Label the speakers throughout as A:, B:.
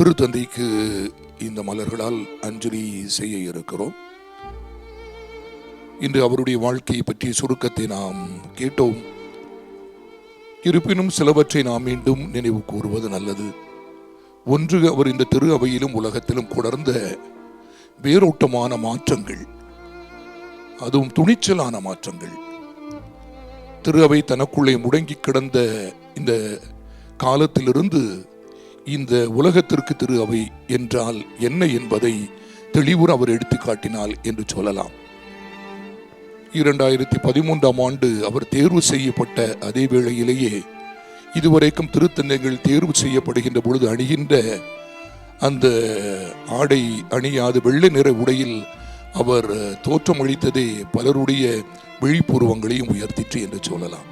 A: திருத்தந்தைக்கு இந்த மலர்களால் அஞ்சலி செய்ய இருக்கிறோம். இன்று அவருடைய வாழ்க்கையை பற்றிய சுருக்கத்தை நாம் கேட்டோம். இருப்பினும் சிலவற்றை நாம் மீண்டும் நினைவு கூறுவது நல்லது. ஒன்று அவர் இந்த திரு அவையிலும் உலகத்திலும் கொடர்ந்த வேரோட்டமான மாற்றங்கள். அதுவும் துணிச்சலான மாற்றங்கள். திரு அவை தனக்குள்ளே முடங்கி கிடந்த இந்த காலத்திலிருந்து இந்த உலகத்திற்கு திரு அவை என்றால் என்ன என்பதை தெளிவுற அவர் எடுத்து காட்டினார் என்று சொல்லலாம். இரண்டாயிரத்தி பதிமூன்றாம் ஆண்டு அவர் தேர்வு செய்யப்பட்ட அதே வேளையிலேயே இதுவரைக்கும் திருத்தந்தைகள் தேர்வு செய்யப்படுகின்ற பொழுது அணிகின்ற அந்த ஆடை அணியாத வெள்ளை நிற உடையில் அவர் தோற்றமளித்ததே பலருடைய விழிப்புருவங்களையும் உயர்த்திற்று என்று சொல்லலாம்.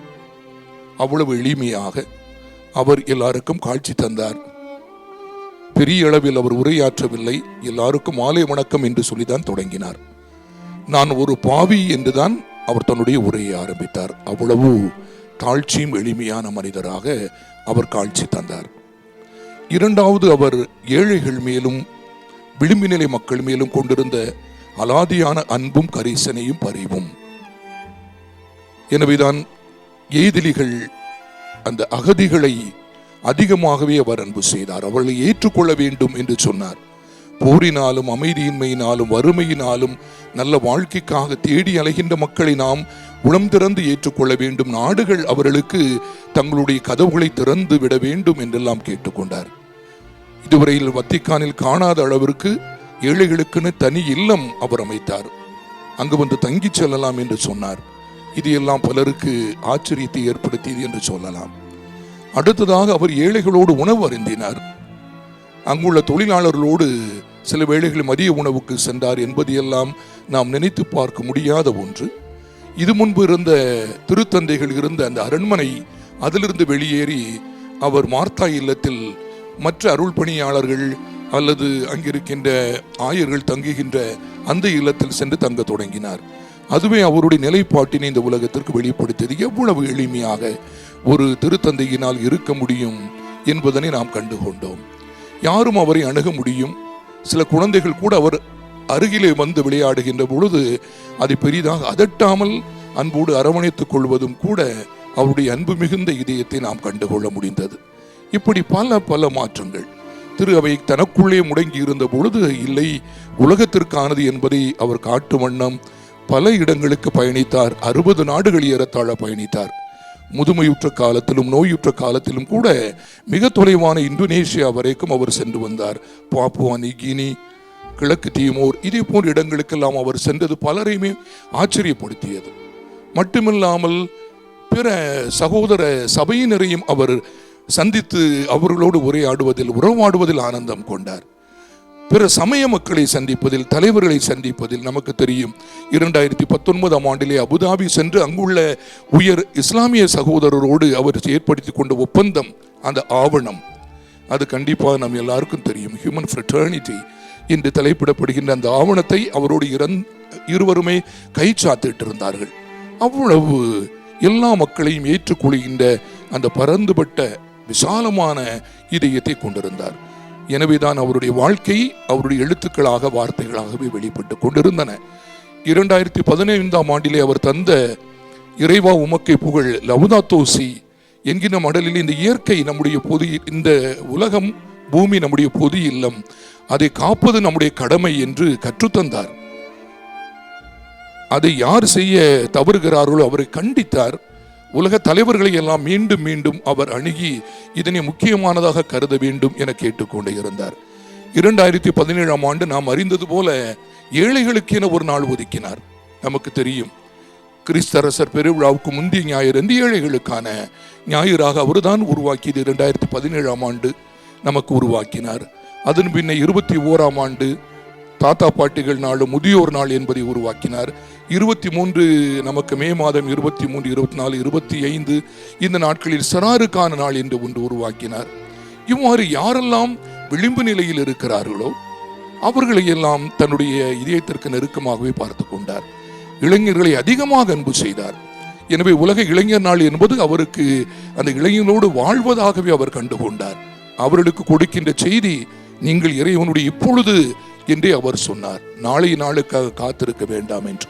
A: அவ்வளவு எளிமையாக அவர் எல்லாருக்கும் காட்சி தந்தார். பெரிய அளவில் அவர் உரையாற்றவில்லை. எல்லாருக்கும் மாலை வணக்கம் என்று சொல்லிதான் தொடங்கினார். நான் ஒரு பாவி என்றுதான் அவர் தன்னுடைய உரையை ஆரம்பித்தார். அவ்வளவு தாழ்ச்சியும் எளிமையான மனிதராக அவர் காட்சி தந்தார். இரண்டாவது அவர் ஏழைகள் மேலும் விளிம்பு நிலை மக்கள் மேலும் கொண்டிருந்த அலாதியான அன்பும் கரிசனையும் பரிவும். எனவேதான் எய்திலிகள் அந்த அகதிகளை அதிகமாகவே அவர் அன்பு செய்தார். அவர்களை ஏற்றுக்கொள்ள வேண்டும் என்று சொன்னார். போரினாலும் அமைதியின்மையினாலும் வறுமையினாலும் நல்ல வாழ்க்கைக்காக தேடி அலைகின்ற மக்களை நாம் உளம் திறந்து ஏற்றுக்கொள்ள வேண்டும். நாடுகள் அவர்களுக்கு தங்களுடைய கதவுகளை திறந்து விட வேண்டும் என்றெல்லாம் கேட்டுக்கொண்டார். இதுவரையில் வத்திக்கானில் காணாத அளவிற்கு ஏழைகளுக்குன்னு தனி இல்லம் அவர் அமைத்தார். அங்கு வந்து தங்கிச் செல்லலாம் என்று சொன்னார். இது எல்லாம் பலருக்கு ஆச்சரியத்தை ஏற்படுத்தியது என்று சொல்லலாம். அடுத்ததாக அவர் ஏழைகளோடு உணவு அருந்தினார். அங்குள்ள தொழிலாளர்களோடு சில வேளைகளில் மதிய உணவுக்கு சென்றார் என்பதையெல்லாம் நாம் நினைத்து பார்க்க முடியாத ஒன்று. இது முன்பு இருந்த திருத்தந்தைகள் இருந்த அந்த அரண்மனை அதிலிருந்து வெளியேறி அவர் மார்த்தா இல்லத்தில் மற்ற அருள் பணியாளர்கள் அல்லது அங்கிருக்கின்ற ஆயர்கள் தங்குகின்ற அந்த இல்லத்தில் சென்று தங்க தொடங்கினார். அதுவே அவருடைய நிலைப்பாட்டினை இந்த உலகத்திற்கு வெளிப்படுத்தியது எவ்வளவு எளிமையாக ஒரு திருத்தந்தையினால் இருக்க முடியும் என்பதனை நாம் கண்டுகொண்டோம். யாரும் அவரை அணுக முடியும். சில குழந்தைகள் கூட அவர் அருகிலே வந்து விளையாடுகின்ற பொழுது அதை பெரிதாக அதட்டாமல் அன்போடு அரவணைத்துக் கொள்வதும் கூட அவருடைய அன்பு மிகுந்த இதயத்தை நாம் கண்டுகொள்ள முடிந்தது. இப்படி பல பல மாற்றங்கள். திரு அவை தனக்குள்ளே முடங்கி இருந்த பொழுது இல்லை உலகத்திற்கானது என்பதை அவர் காட்டு வண்ணம் பல இடங்களுக்கு பயணித்தார். அறுபது நாடுகள் ஏறத்தாழ பயணித்தார். முதுமையுற்ற காலத்திலும் நோயுற்ற காலத்திலும் கூட மிக தொலைவான இந்தோனேஷியா வரைக்கும் அவர் சென்று வந்தார். பாப்புவானி கினி கிழக்கு தீமோர் இதே போன்ற இடங்களுக்கெல்லாம் அவர் சென்றது பலரையுமே ஆச்சரியப்படுத்தியது. மட்டுமில்லாமல் பிற சகோதர சபையினரையும் அவர் சந்தித்து அவர்களோடு உரையாடுவதில் உறவாடுவதில் ஆனந்தம் கொண்டார். பிற சமய மக்களை சந்திப்பதில் தலைவர்களை சந்திப்பதில் நமக்கு தெரியும். இரண்டாயிரத்தி பத்தொன்பதாம் ஆண்டிலே அபுதாபி சென்று அங்குள்ள உயர் இஸ்லாமிய சகோதரரோடு அவர் ஏற்படுத்தி கொண்ட ஒப்பந்தம் அந்த ஆவணம். அது கண்டிப்பாக நம் எல்லாருக்கும் தெரியும். ஹியூமன் ஃப்ரெட்டர்னிட்டி என்று தலைப்பிடப்படுகின்ற அந்த ஆவணத்தை அவரோடு இறந் இருவருமே கை சாத்திட்டு இருந்தார்கள் அவ்வளவு எல்லா மக்களையும் ஏற்றுக்கொள்கின்ற அந்த பரந்துபட்ட விசாலமான இதயத்தை கொண்டிருந்தார். எனவேதான் அவருடைய வாழ்க்கை அவருடைய எழுத்துக்களாக வார்த்தைகளாகவே வெளிப்பட்டு கொண்டிருந்தன. இரண்டாயிரத்தி பதினைந்தாம் ஆண்டிலே அவர் தந்த இறைவா உமக்கை புகழ் லவுதா தோசி என்கிற மடலில் இந்த இயற்கை நம்முடைய பொது இந்த உலகம் பூமி நம்முடைய பொது இல்லம் அதை காப்பது நம்முடைய கடமை என்று கற்றுத்தந்தார் அதை யார் செய்ய தவறுகிறார்களோ அவரை கண்டித்தார். உலக தலைவர்களை எல்லாம் மீண்டும் மீண்டும் அவர் அணுகி இதனை முக்கியமானதாக கருத வேண்டும் என கேட்டுக்கொண்டே இருந்தார். இரண்டாயிரத்தி பதினேழாம் ஆண்டு நாம் அறிந்தது போல ஏழைகளுக்கு என ஒரு நாள் ஒதுக்கினார். நமக்கு தெரியும் கிறிஸ்தரசர் பெருவிழாவுக்கு முந்தைய ஞாயிறு என்று ஏழைகளுக்கான ஞாயிறாக அவர்தான் உருவாக்கியது இரண்டாயிரத்தி பதினேழாம் ஆண்டு நமக்கு உருவாக்கினார். அதன் பின்ன இருபத்தி ஓராம் ஆண்டு தாத்தா பாட்டிகள் நாள் முதியோர் நாள் என்பதை உருவாக்கினார். இருபத்தி மூன்று நமக்கு மே மாதம் இருபத்தி மூன்று இருபத்தி நாலு இருபத்தி ஐந்து இந்த நாட்களில் சராருக்கான நாள் என்று ஒன்று உருவாக்கினார். இவ்வாறு யாரெல்லாம் விளிம்பு நிலையில் இருக்கிறார்களோ அவர்களை எல்லாம் தன்னுடைய இதயத்திற்கு நெருக்கமாகவே பார்த்து கொண்டார். இளைஞர்களை அதிகமாக அன்பு செய்தார். எனவே உலக இளைஞர் நாள் என்பது அவருக்கு அந்த இளைஞர்களோடு வாழ்வதாகவே அவர் கண்டுகொண்டார். அவர்களுக்கு கொடுக்கின்ற செய்தி நீங்கள் இறைவனுடைய இப்பொழுது என்றே அவர் சொன்னார். நாளை நாளுக்காக காத்திருக்க வேண்டாம் என்று.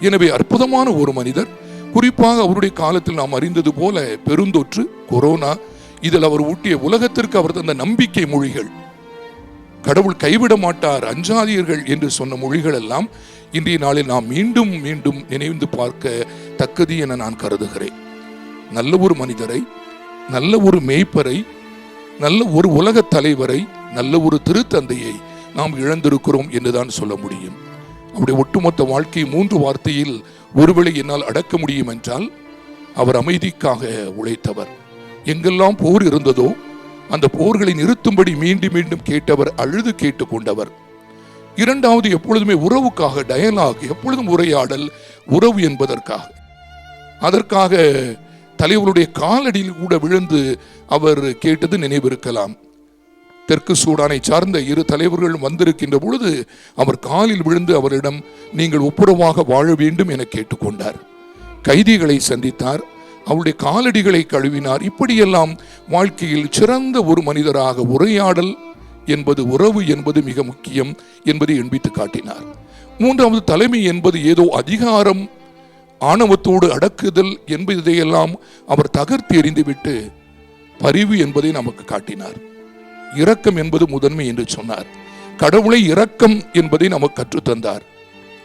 A: எனவே அற்புதமான ஒரு மனிதர் குறிப்பாக அவருடைய காலத்தில் நாம் அறிந்தது போல பெருந்தொற்று கொரோனா இதில் அவர் ஊட்டிய உலகத்திற்கு அவர் தந்த நம்பிக்கை மொழிகள். கடவுள் கைவிட மாட்டார் அஞ்சாதீர்கள் என்று சொன்ன மொழிகள் எல்லாம் இன்றைய நாளில் நாம் மீண்டும் மீண்டும் நினைந்து பார்க்க தக்கது என நான் கருதுகிறேன். நல்ல ஒரு மனிதரை நல்ல ஒரு மேய்ப்பரை நல்ல ஒரு உலக தலைவரை நல்ல ஒரு திருத்தந்தையை நாம் இழந்திருக்கிறோம் என்றுதான் சொல்ல முடியும். அவருடைய ஒட்டுமொத்த வாழ்க்கை மூன்று வார்த்தையில் ஒருவேளை என்னால் அடக்க முடியும் என்றால் அவர் அமைதிக்காக உழைத்தவர். எங்கெல்லாம் போர் இருந்ததோ அந்த போர்களை நிறுத்தும்படி மீண்டும் மீண்டும் கேட்டவர் அழுது கேட்டுக்கொண்டவர் இரண்டாவது எப்பொழுதுமே உறவுக்காக டயலாக் எப்பொழுதும் உரையாடல் உறவு என்பதற்காக. அதற்காக தலைவருடைய காலடியில் கூட விழுந்து அவர் கேட்டது நினைவிருக்கலாம். தெற்கு சூடானை சார்ந்த இரு தலைவர்கள் வந்திருக்கின்ற பொழுது அவர் காலில் விழுந்து அவரிடம் நீங்கள் ஒப்புரவாக வாழ வேண்டும் என கேட்டுக்கொண்டார். கைதிகளை சந்தித்தார். அவருடைய காலடிகளை கழுவினார். இப்படியெல்லாம் வாழ்க்கையில் சிறந்த ஒரு மனிதராக உரையாடல் என்பது உறவு என்பது மிக முக்கியம் என்பதை எண்பித்து காட்டினார். மூன்றாவது தலைமை என்பது ஏதோ அதிகாரம் ஆணவத்தோடு அடக்குதல் என்பதையெல்லாம் அவர் தகர்த்து எறிந்துவிட்டு பரிவு என்பதை நமக்கு காட்டினார். இரக்கம் என்பது முதன்மை என்று சொன்னார். கடவுளை இரக்கம் என்பதை நமக்கு கற்றுத்தந்தார்.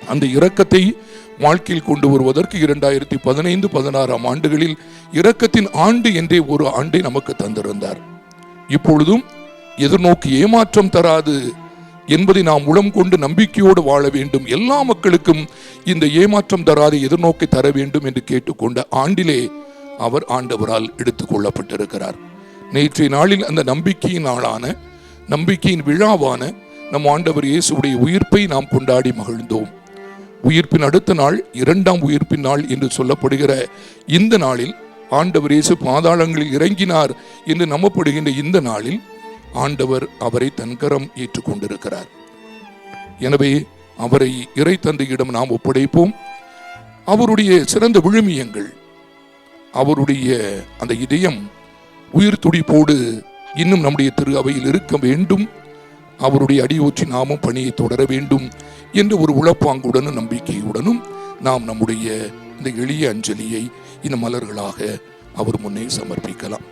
A: அந்த இரக்கத்தை வாழ்க்கையில் கொண்டு வருவதற்கு இரண்டாயிரத்தி பதினைந்து பதினாறாம் ஆண்டுகளில் இரக்கத்தின் ஆண்டு என்றே ஒரு ஆண்டை நமக்கு தந்திருந்தார். இப்பொழுதும் எதிர்நோக்கி ஏமாற்றம் தராது என்பதை நாம் உளம் கொண்டு நம்பிக்கையோடு வாழ வேண்டும். எல்லா மக்களுக்கும் இந்த ஏமாற்றம் தராத எதிர்நோக்கை தர வேண்டும் என்று கேட்டுக்கொண்ட ஆண்டிலே அவர் ஆண்டவரால் எடுத்துக் கொள்ளப்பட்டிருக்கிறார். நேற்றைய நாளில் அந்த நம்பிக்கையின் நாளான நம்பிக்கையின் விழாவான நம் ஆண்டவர் இயேசுடைய உயிர்ப்பை நாம் கொண்டாடி மகிழ்ந்தோம். உயிர்ப்பின் அடுத்த நாள் இரண்டாம் உயிர்ப்பின் நாள் என்று சொல்லப்படுகிற இந்த நாளில் ஆண்டவர் இயேசு பாதாளங்களில் இறங்கினார் என்று நம்பப்படுகின்ற இந்த நாளில் ஆண்டவர் அவரை தன்கரம் ஏற்றுக்கொண்டிருக்கிறார். எனவே அவரை இறை தந்தையிடம் நாம் ஒப்படைப்போம். அவருடைய சிறந்த விழுமியங்கள் அவருடைய அந்த இதயம் உயிர் துடிப்போடு இன்னும் நம்முடைய திரு அவையில் இருக்க வேண்டும். அவருடைய அடியோற்றி நாமும் பணியை தொடர வேண்டும் என்ற ஒரு உழப்பாங்குடனும் நம்பிக்கையுடனும் நாம் நம்முடைய இந்த எளிய அஞ்சலியை இந்த மலர்களாக அவர் முன்னே சமர்ப்பிக்கலாம்.